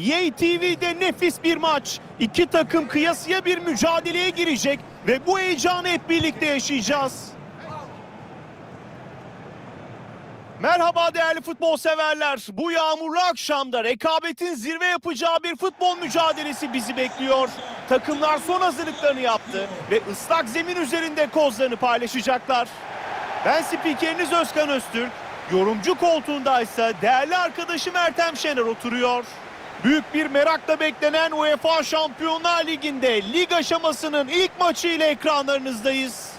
Yay TV'de nefis bir maç. İki takım kıyasıya bir mücadeleye girecek ve bu heyecanı hep birlikte yaşayacağız. Merhaba değerli futbol severler. Bu yağmurlu akşamda rekabetin zirve yapacağı bir futbol mücadelesi bizi bekliyor. Takımlar son hazırlıklarını yaptı ve ıslak zemin üzerinde kozlarını paylaşacaklar. Ben spikeriniz Özkan Öztürk. Yorumcu koltuğundaysa değerli arkadaşım Ertem Şener oturuyor. Büyük bir merakla beklenen UEFA Şampiyonlar Ligi'nde lig aşamasının ilk maçı ile ekranlarınızdayız.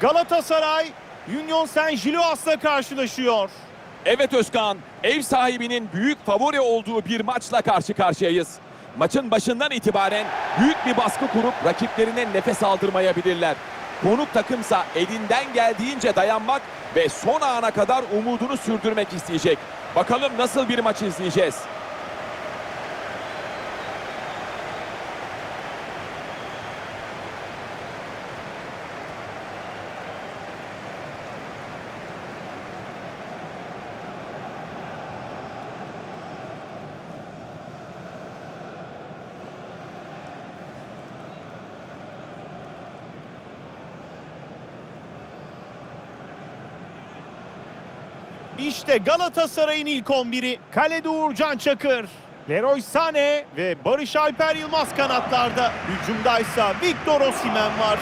Galatasaray Union Saint-Gilloas'la karşılaşıyor. Evet Özkan, ev sahibinin büyük favori olduğu bir maçla karşı karşıyayız. Maçın başından itibaren büyük bir baskı kurup rakiplerine nefes aldırmayabilirler. Konuk takımsa elinden geldiğince dayanmak ve son ana kadar umudunu sürdürmek isteyecek. Bakalım nasıl bir maç izleyeceğiz. İşte Galatasaray'ın ilk 11'i. Kalede Uğurcan Çakır. Leroy Sané ve Barış Alper Yılmaz kanatlarda. Hücumdaysa Victor Osimhen var.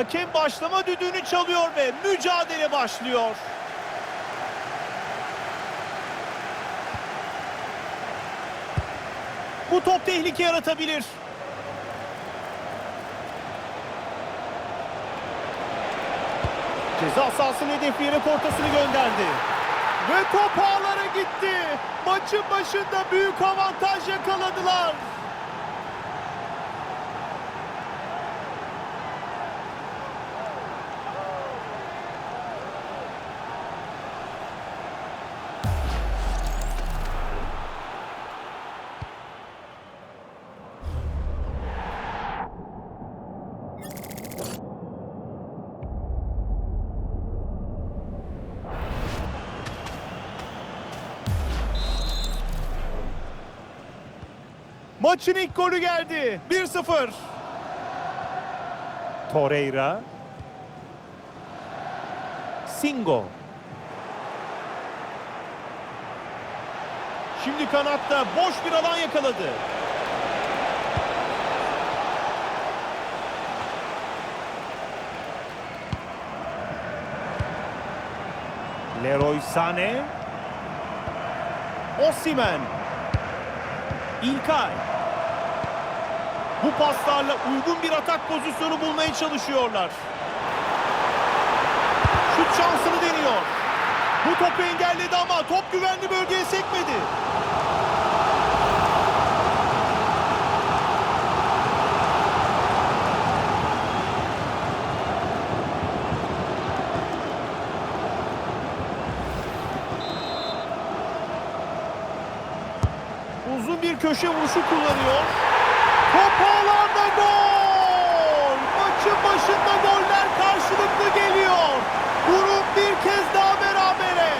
Hakem başlama düdüğünü çalıyor ve mücadele başlıyor. Bu top tehlike yaratabilir. Ceza sahasının hedefleyerek ortasını gönderdi. Ve top ağlara gitti. Maçın başında büyük avantaj yakaladılar. Maçın ilk golü geldi. 1-0. Torreira. Singo. Şimdi kanatta boş bir alan yakaladı. Leroy Sané. Osimhen. İlkay. Bu paslarla uygun bir atak pozisyonu bulmaya çalışıyorlar. Şut şansını deniyor. Bu topu engelledi ama top güvenli bölgeye sekmedi. Uzun bir köşe vuruşu kullanıyor. Top ağlarda gol! Maçın başında goller karşılıklı geliyor. Durum bir kez daha berabere.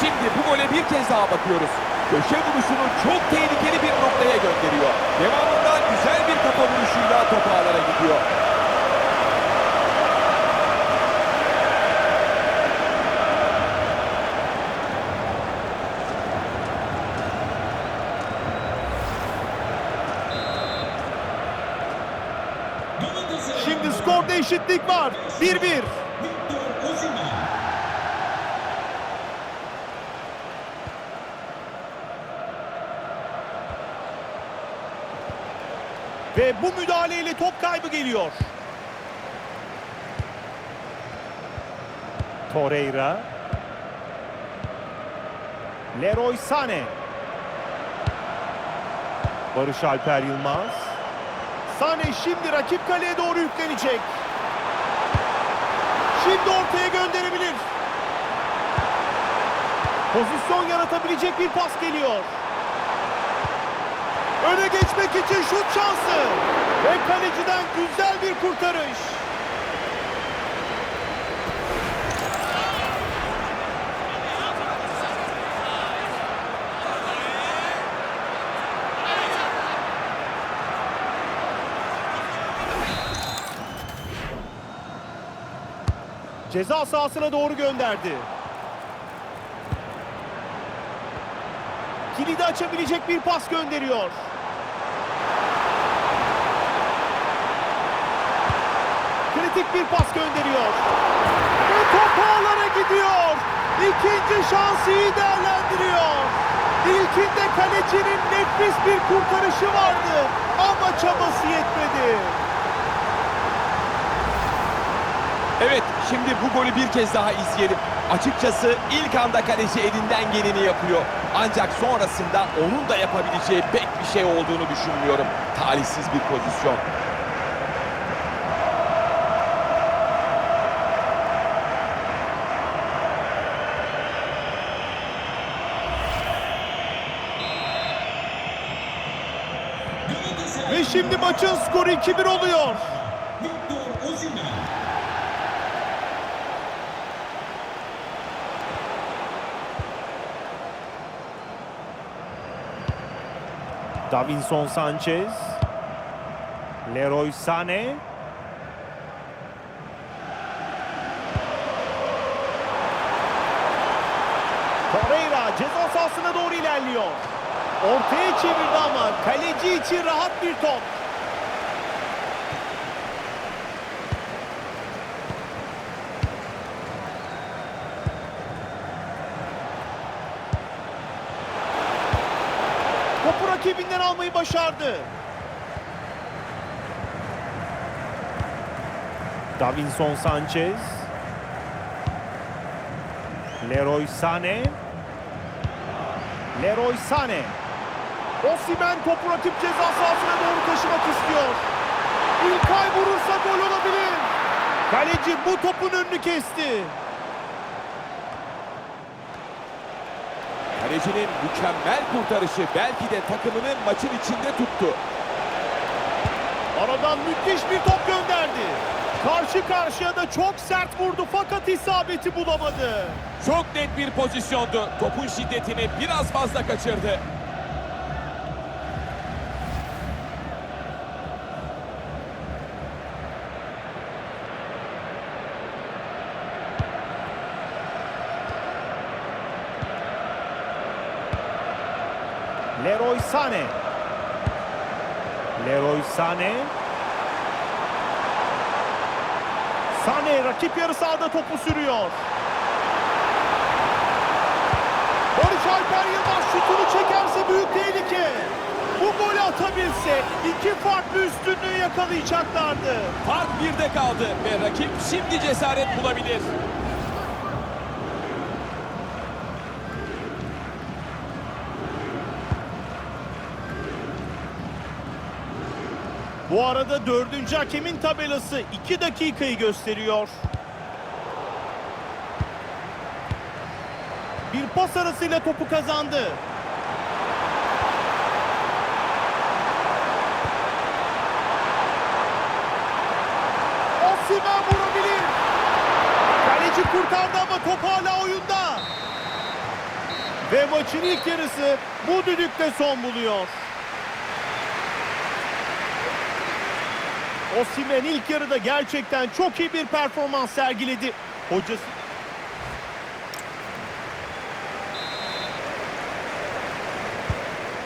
Şimdi bu gole bir kez daha bakıyoruz. Köşe vuruşunu çok tehlikeli bir noktaya gönderiyor. Devamında güzel bir kafa vuruşuyla top ağlara gidiyor. Şimdi eşitlik var. 1-1. Victor Osimhen. Ve bu müdahaleyle top kaybı geliyor. Torreira. Leroy Sané. Barış Alper Yılmaz. Sané şimdi rakip kaleye doğru yüklenecek. Şimdi ortaya gönderebilir. Pozisyon yaratabilecek bir pas geliyor. Öne geçmek için şut şansı. Ve kaleciden güzel bir kurtarış. Ceza sahasına doğru gönderdi. Kilidi açabilecek bir pas gönderiyor. Kritik bir pas gönderiyor. Ve top ağlara gidiyor. İkinci şansı iyi değerlendiriyor. İlkinde kalecinin nefis bir kurtarışı vardı. Ama çabası yetmedi. Evet, şimdi bu golü bir kez daha izleyelim. Açıkçası ilk anda kaleci elinden geleni yapıyor. Ancak sonrasında onun da yapabileceği pek bir şey olduğunu düşünmüyorum. Talihsiz bir pozisyon. Ve şimdi maçın skoru 2-1 oluyor. Davinson Sanchez. Leroy Sané. Torreira ceza sahasına doğru ilerliyor. Ortaya çevirdi ama kaleci için rahat bir top. Topu rakibinden almayı başardı. Davinson Sanchez. Leroy Sané. Leroy Sané. Osimhen topu rakip ceza sahasına doğru taşımak istiyor. İlkay vurursa gol olabilir. Kaleci bu topun önünü kesti. Kalecinin mükemmel kurtarışı belki de takımını maçın içinde tuttu. Aradan müthiş bir top gönderdi. Karşı karşıya da çok sert vurdu fakat isabeti bulamadı. Çok net bir pozisyondu. Topun şiddetini biraz fazla kaçırdı. Leroy Sané. Leroy Sané. Sané rakip yarı sahada topu sürüyor. Barış Alper Yılmaz şutunu çekerse büyük tehlike. Bu golü atabilse iki farklı üstünlüğü yakalayacaklardı. Fark birde kaldı ve rakip şimdi cesaret bulabilir. Bu arada dördüncü hakemin tabelası 2 dakikayı gösteriyor. Bir pas arasıyla topu kazandı. Osimhen vurabilir. Kaleci kurtardı ama top hala oyunda. Ve maçın ilk yarısı bu düdükle son buluyor. Osimhen ilk yarıda gerçekten çok iyi bir performans sergiledi. Hocası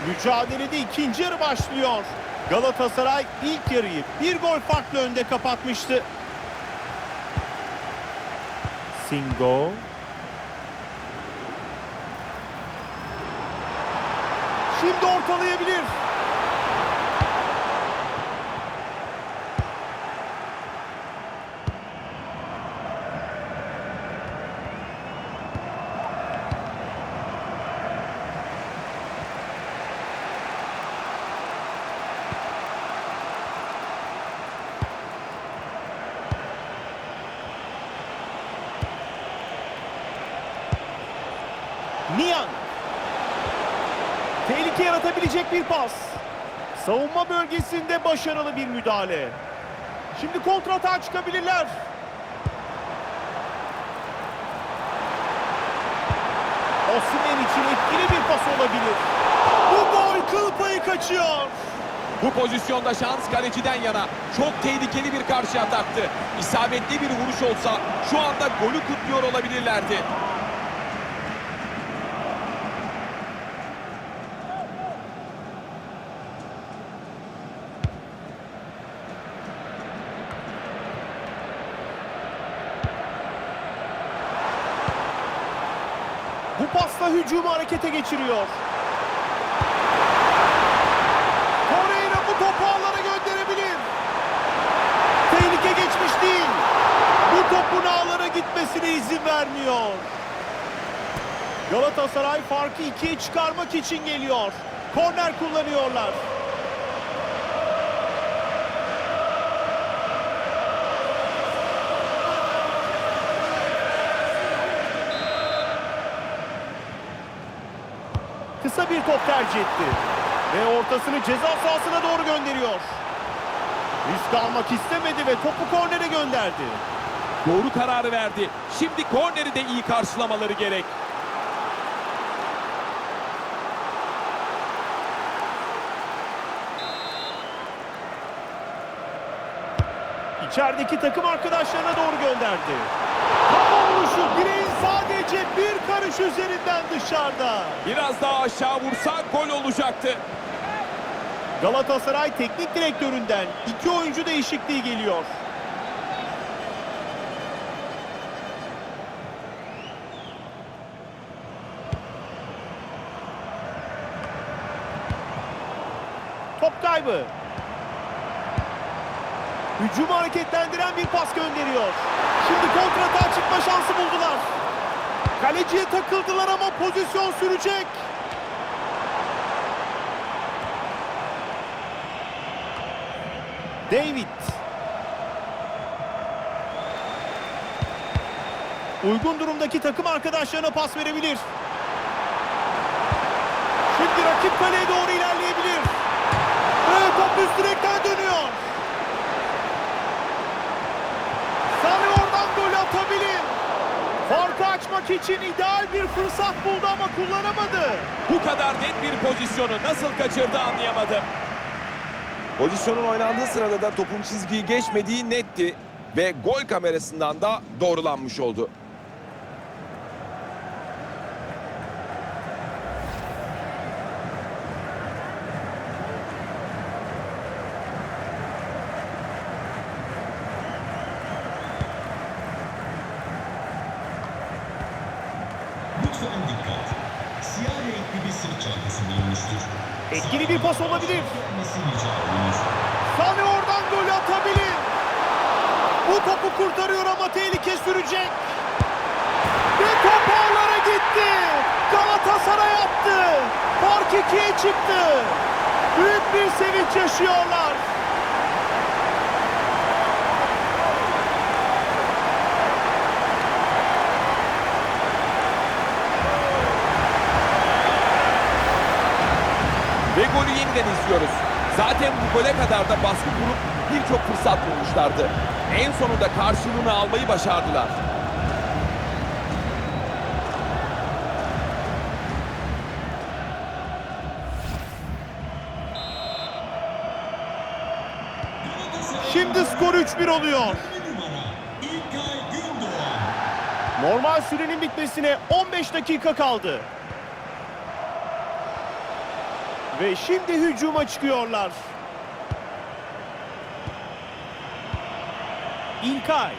Mücadelede ikinci yarı başlıyor. Galatasaray ilk yarıyı bir gol farklı önde kapatmıştı. Singo. Şimdi ortalayabilir. Niang. Tehlike yaratabilecek bir pas. Savunma bölgesinde başarılı bir müdahale. Şimdi kontratağa çıkabilirler. Osimhen için etkili bir pas olabilir. Bu gol kıl payı kaçıyor. Bu pozisyonda şans kaleciden yana. Çok tehlikeli bir karşı ataktı. İsabetli bir vuruş olsa şu anda golü kutluyor olabilirlerdi. Bu pasla hücumu harekete geçiriyor. Torreira bu topu ağlara gönderebilir. Tehlike geçmiş değil. Bu topun ağlara gitmesine izin vermiyor. Galatasaray farkı ikiye çıkarmak için geliyor. Korner kullanıyorlar. Kısa bir top tercih etti. Ve ortasını ceza sahasına doğru gönderiyor. Risk almak istemedi ve topu kornere gönderdi. Doğru kararı verdi. Şimdi korneri de iyi karşılamaları gerek. İçerideki takım arkadaşlarına doğru gönderdi. Kafa vuruşu direğin sadece bir karış üzerinden dışarıda. Biraz daha aşağı vursa gol olacaktı. Galatasaray teknik direktöründen iki oyuncu değişikliği geliyor. Top kaybı. Hücumu hareketlendiren bir pas gönderiyor. Şimdi kontratağa çıkma şansı buldular. Kaleciye takıldılar ama pozisyon sürecek. David. Uygun durumdaki takım arkadaşlarına pas verebilir. Şimdi rakip kaleye doğru ilerleyebilir. Ve top üst direkten dönüyor. Sane oradan gol atabilir. Farkı açmak için ideal bir fırsat buldu ama kullanamadı. Bu kadar net bir pozisyonu nasıl kaçırdı anlayamadım. Pozisyonun oynandığı sırada da topun çizgiyi geçmediği netti ve gol kamerasından da doğrulanmış oldu. Etkili bir pas olabilir. Sane oradan gol atabilir. Bu topu kurtarıyor ama tehlike sürecek. Ve top ağlara gitti. Galatasaray attı. Fark ikiye çıktı. Büyük bir sevinç yaşıyorlar. Ve golü yeniden izliyoruz. Zaten bu gole kadar da baskı kurup birçok fırsat bulmuşlardı. En sonunda karşılığını almayı başardılar. Şimdi skor 3-1 oluyor. Normal sürenin bitmesine 15 dakika kaldı. Ve şimdi hücuma çıkıyorlar. İlkay.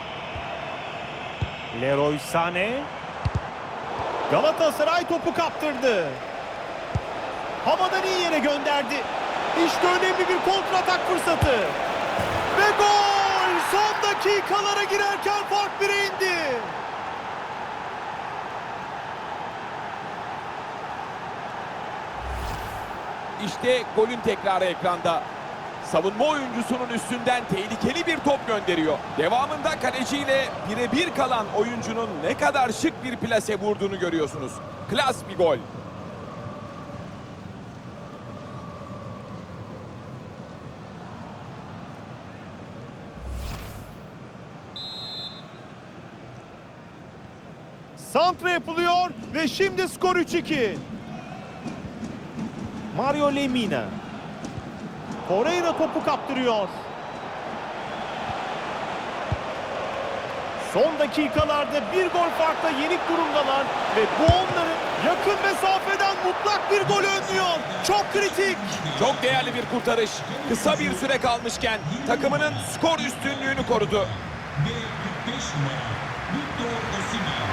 Leroy Sané. Galatasaray topu kaptırdı. Havadan iyi yere gönderdi. İşte önemli bir kontratak fırsatı. Ve gol! Son dakikalara girerken fark bire indi. İşte golün tekrarı ekranda. Savunma oyuncusunun üstünden tehlikeli bir top gönderiyor. Devamında kaleciyle birebir kalan oyuncunun ne kadar şık bir plase vurduğunu görüyorsunuz. Klas bir gol. Santra yapılıyor ve şimdi skor 3-2. Mario Lemina. Torreira topu kaptırıyor. Son dakikalarda bir gol farkla yenik durumdalar ve bu onları yakın mesafeden mutlak bir gol önlüyor. Çok kritik. Çok değerli bir kurtarış. Kısa bir süre kalmışken takımının skor üstünlüğünü korudu. Ve 45 numara Victor Osimhen.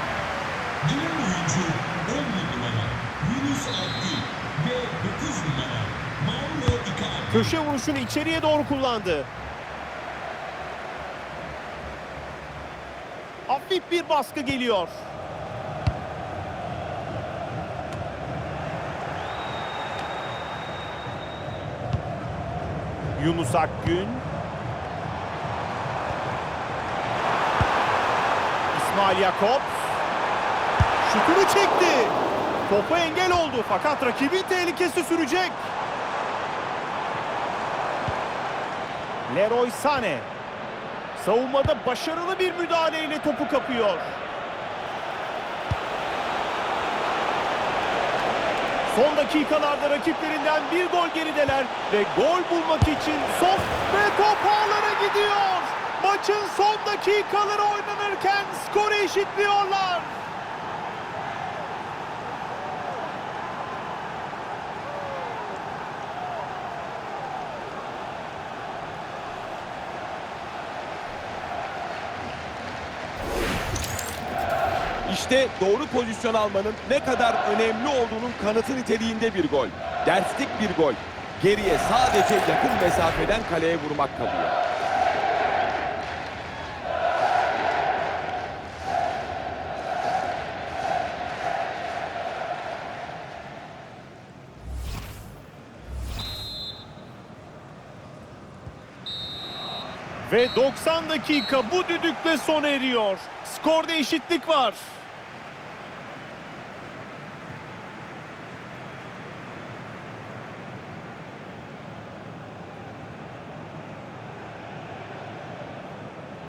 Gelen oyuncu 10 numara Yunus Abdi ve 9 numara Mauro Icardi. Köşe vuruşunu içeriye doğru kullandı. Hafif bir baskı geliyor. Yunus Akgün. İsmail Yakup. Şutunu çekti. Topa engel oldu fakat rakibin tehlikesi sürecek. Leroy Sané. Savunmada başarılı bir müdahaleyle topu kapıyor. Son dakikalarda rakiplerinden bir gol gerideler ve gol bulmak için son ve top ağlara gidiyor. Maçın son dakikaları oynanırken skoru eşitliyorlar. İşte doğru pozisyon almanın ne kadar önemli olduğunun kanıtı niteliğinde bir gol. Derslik bir gol. Geriye sadece yakın mesafeden kaleye vurmak kalıyor. Ve 90 dakika bu düdükle sona eriyor. Skorda eşitlik var.